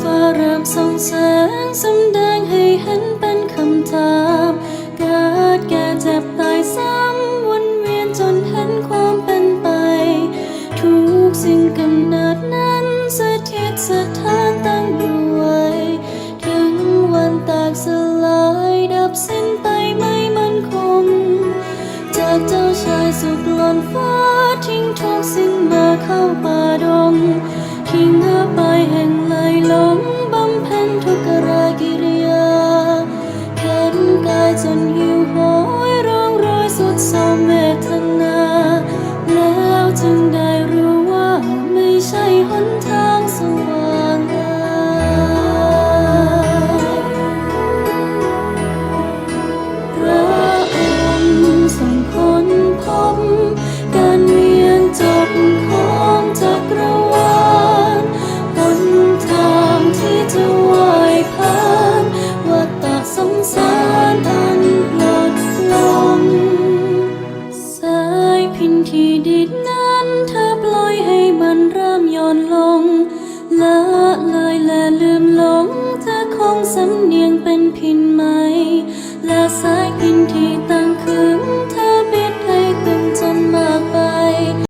ฟ้าเริ่มส่องแสงสำแดงให้เห็นเป็นคำถามเกิดแก่เจ็บตายซ้ำวนเวียนจนเห็นความเป็นไป ทุกสิ่งกำเนิดนั้นสถิตสถานตั้งอยู่ไว้ถึงวันแตกสลายดับสิ้นไปไม่มั่นคง จากเจ้าชายสุดหล่นฟ้าทิ้งทุกสิ่งมาเข้าป่า ใบแห่งเลยล้ม ที่ดิดนั้นเธอปล่อยให้มันเริ่มย่อนลงละเลยและลืมหลงเธอคงสำเนียงเป็นพินไหม